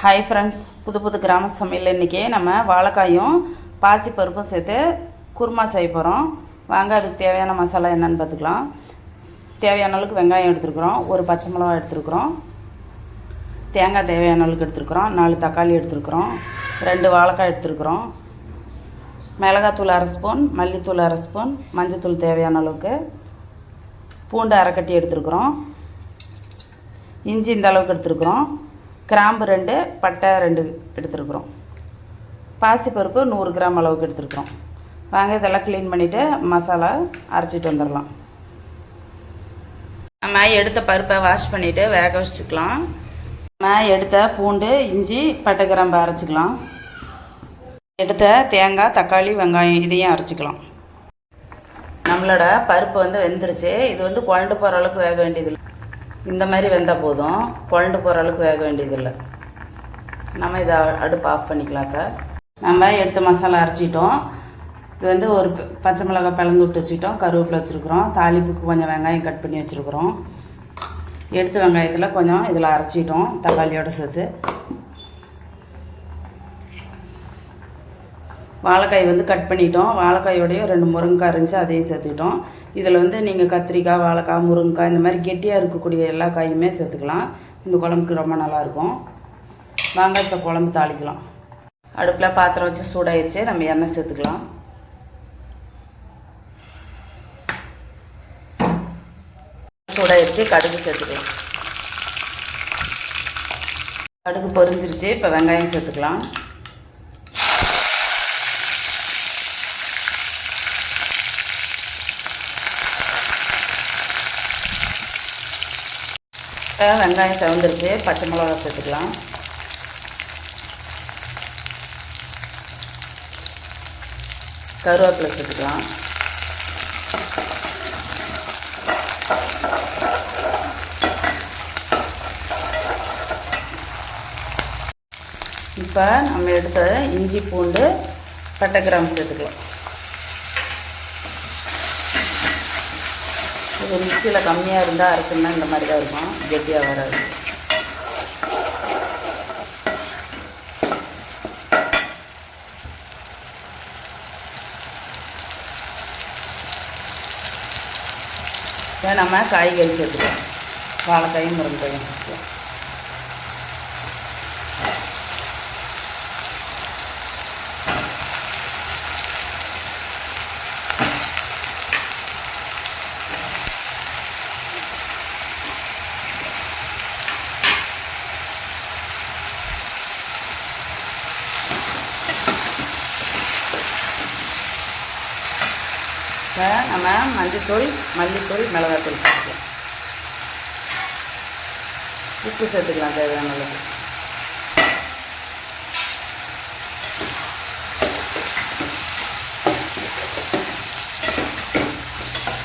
Hi friends புது புது கிராம சமையல் இன்றைக்கி நம்ம வாழைக்காயும் பாசி பருப்பும் சேர்த்து குருமா செய்ய போகிறோம் வாங்க அதுக்கு தேவையான மசாலா என்னன்னு பார்த்துக்கலாம். தேவையான அளவுக்கு வெங்காயம் எடுத்துருக்குறோம். ஒரு பச்சை மிளகா எடுத்துருக்குறோம். தேங்காய் தேவையான அளவுக்கு எடுத்துருக்குறோம். நாலு தக்காளி எடுத்துருக்குறோம். ரெண்டு வாழைக்காய் எடுத்துருக்குறோம். மிளகாத்தூள் அரை ஸ்பூன் மல்லித்தூள் அரை ஸ்பூன் மஞ்சத்தூள் தேவையான அளவுக்கு. பூண்டு அரைக்கட்டி எடுத்துருக்குறோம். இஞ்சி இந்த அளவுக்கு எடுத்துருக்குறோம். கிராம்பு ரெண்டு பட்டை ரெண்டு எடுத்துருக்குறோம். பாசிப்பருப்பு நூறு கிராம் அளவுக்கு எடுத்துருக்குறோம். வாங்க இதெல்லாம் க்ளீன் பண்ணிவிட்டு மசாலா அரைச்சிட்டு வந்துடலாம். நம்ம எடுத்த பருப்பை வாஷ் பண்ணிவிட்டு வேக வச்சுக்கலாம். நம்ம எடுத்த பூண்டு இஞ்சி பட்டை கிராம்பு அரைச்சிக்கலாம். எடுத்த தேங்காய் தக்காளி வெங்காயம் இதையும் அரைச்சிக்கலாம். நம்மளோட பருப்பு வந்து வெந்துருச்சு. இது வந்து குழண்டு போகிற அளவுக்கு வேக வேண்டியதில்லை. இந்த மாதிரி வெந்தால் போதும். குழண்டு போகிற அளவுக்கு வேக வேண்டியதில்லை. நம்ம இதை அடுப்பு ஆஃப் பண்ணிக்கலாம் இப்போ நம்ம எடுத்து மசாலா அரைச்சிட்டோம். இது வந்து ஒரு பச்சை மிளகாய் பிளந்து விட்டு வச்சுக்கிட்டோம். கருவேப்பிலை வச்சுருக்குறோம். தாளிப்புக்கு கொஞ்சம் வெங்காயம் கட் பண்ணி வச்சுருக்குறோம். எடுத்து வெங்காயத்தில் கொஞ்சம் இதில் அரைச்சிட்டோம். தக்காளியோட சேர்த்து. வாழைக்காய் வந்து கட் பண்ணிட்டோம். வாழைக்காயோடையும் ரெண்டு முருங்கைக்காய் இருந்துச்சு அதையும் சேர்த்துக்கிட்டோம். இதில் வந்து நீங்கள் கத்திரிக்காய் வாழைக்காய் முருங்கைக்காய் இந்த மாதிரி கெட்டியாக இருக்கக்கூடிய எல்லா காயுமே சேர்த்துக்கலாம். இந்த குழம்புக்கு ரொம்ப நல்லாயிருக்கும். வாங்க இப்போ குழம்பு தாளிக்கலாம். அடுப்பில் பாத்திரம் வச்சு சூடாயிடுச்சு நம்ம எண்ணெய் சேர்த்துக்கலாம். சூடாயிடுச்சு கடுகு சேர்த்துக்கலாம். கடுகு பொரிஞ்சிருச்சு இப்போ வெங்காயம் சேர்த்துக்கலாம். வெங்காயம் செவந்துருச்சு பச்சை மிளகா சேர்த்துக்கலாம். கருவேப்பிலை சேர்த்துக்கலாம். இப்போ நம்ம எடுத்த இஞ்சி பூண்டு பட்டை கிராம்பு சேர்த்துக்கலாம். இது மிக்சியில் கம்மியாக இருந்தால் அரைச்சோம்னா இந்த மாதிரி தான் இருக்கும். கெட்டியாக வராது. நம்ம காய்கறி சேர்த்துக்கலாம். வாழைக்காயும் முருங்கைக்காயும் சேர்த்துக்கலாம். இப்போ நம்ம மஞ்சத்தூள் மல்லித்தூள் மிளகாத்தூள் சேர்த்துக்கலாம். உப்பு சேர்த்துக்கலாம் தேவையான அளவுக்கு.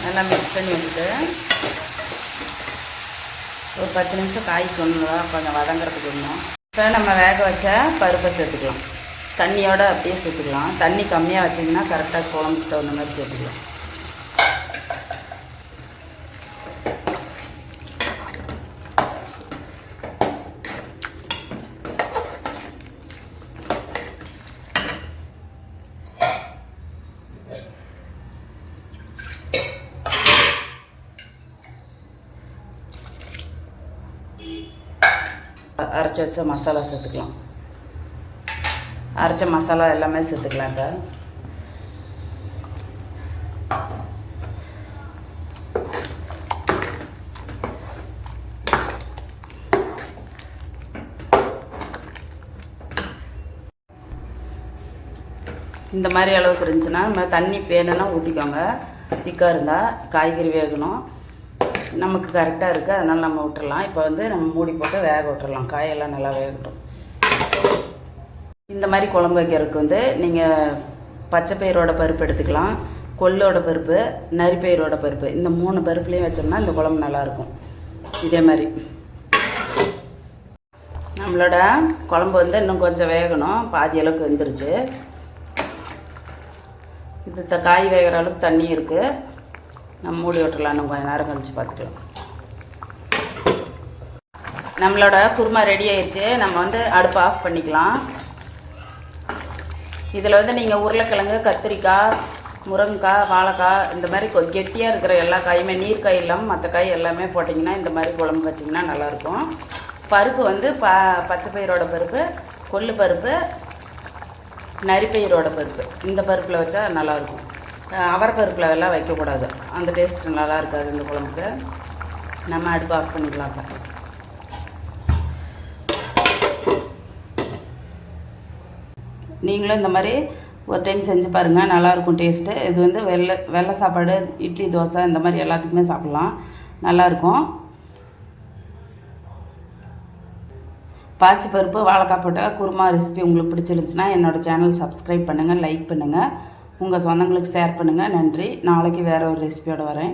நல்லா மிக்ஸ் பண்ணி விட்டுட்டு ஒரு பத்து நிமிஷம் காய் கொஞ்சம் வதங்குறதுக்கு இன்னும் இப்போ நம்ம வேக வச்ச பருப்பை சேர்த்துக்கலாம். தண்ணியோடு அப்படியே சேர்த்துக்கலாம். தண்ணி கம்மியாக வச்சிங்கன்னா கரெக்டாக குழம்புக்கு தகுந்த மாதிரி சேர்த்துக்கலாம். அரைச்சி வச்ச மசாலா சேர்த்துக்கலாம். அரைச்ச மசாலா எல்லாமே சேர்த்துக்கலாம் இப்போ. இந்த மாதிரி அளவுக்கு இருந்துச்சுன்னா நம்ம தண்ணி வேணும்னா ஊற்றிக்கோங்க திக்காக இருந்தால் காய்கறி வேகணும். நமக்கு கரெக்டாக இருக்குது அதனால் நம்ம விட்டுறலாம். இப்போ வந்து நம்ம மூடி போட்டு வேக விட்டுறலாம். காயெல்லாம் நல்லா வேகட்டும். இந்த மாதிரி குழம்பு வைக்கிறதுக்கு வந்து நீங்கள் பச்சை பயிரோட பருப்பு எடுத்துக்கலாம். கொள்ளோட பருப்பு நரிப்பயிரோட பருப்பு இந்த மூணு பருப்புலேயும் வச்சோம்னா இந்த குழம்பு நல்லாயிருக்கும் இதே மாதிரி. நம்மளோட குழம்பு வந்து இன்னும் கொஞ்சம் வேகணும். பாதி அளவுக்கு வெந்துருச்சு. இது த காய் வேகிற அளவுக்கு தண்ணி இருக்குது நம்ம மூடி விட்டுலாம் இன்னும் கொஞ்சம் நேரம் கழிச்சு பார்த்துக்கலாம். நம்மளோட குருமா ரெடி ஆயிடுச்சு நம்ம வந்து அடுப்பு ஆஃப் பண்ணிக்கலாம். இதில் வந்து நீங்கள் உருளைக்கிழங்கு கத்திரிக்காய் முருங்கைக்காய் வாழைக்காய் இந்த மாதிரி கொ கெட்டியாக இருக்கிற எல்லா காயுமே நீர் காய் இல்லாமல் மற்ற காய் எல்லாமே போட்டிங்கன்னா இந்த மாதிரி குழம்பு வச்சிங்கன்னா நல்லாயிருக்கும். பருப்பு வந்து ப பச்சை பயிரோட பருப்பு கொள்ளு பருப்பு நரிப்பயிரோட பருப்பு. இந்த பருப்பில் வச்சா நல்லாயிருக்கும். அவரப்பருப்பில் அதெல்லாம் எல்லாம் வைக்கக்கூடாது. அந்த டேஸ்ட் நல்லா இருக்காது இந்த குழம்புக்கு. நம்ம அடுப்பு ஆஃப் பண்ணிக்கலாம் இப்போ நீங்களும் இந்த மாதிரி ஒரு டைம் செஞ்சு பாருங்கள் நல்லாயிருக்கும் டேஸ்ட்டு இது வந்து வெள்ளை வெள்ளை சாப்பாடு இட்லி தோசை இந்த மாதிரி எல்லாத்துக்குமே சாப்பிட்லாம். நல்லாயிருக்கும் பாசிப்பருப்பு வாழைக்காய் போட்ட குருமா ரெசிபி உங்களுக்கு பிடிச்சிருந்துச்சுன்னா என்னோடய சேனல் சப்ஸ்கிரைப் பண்ணுங்கள் லைக் பண்ணுங்கள் உங்கள் சொந்தங்களுக்கு ஷேர் பண்ணுங்கள் நன்றி. நாளைக்கு வேறு ஒரு ரெசிபியோடு வரேன்.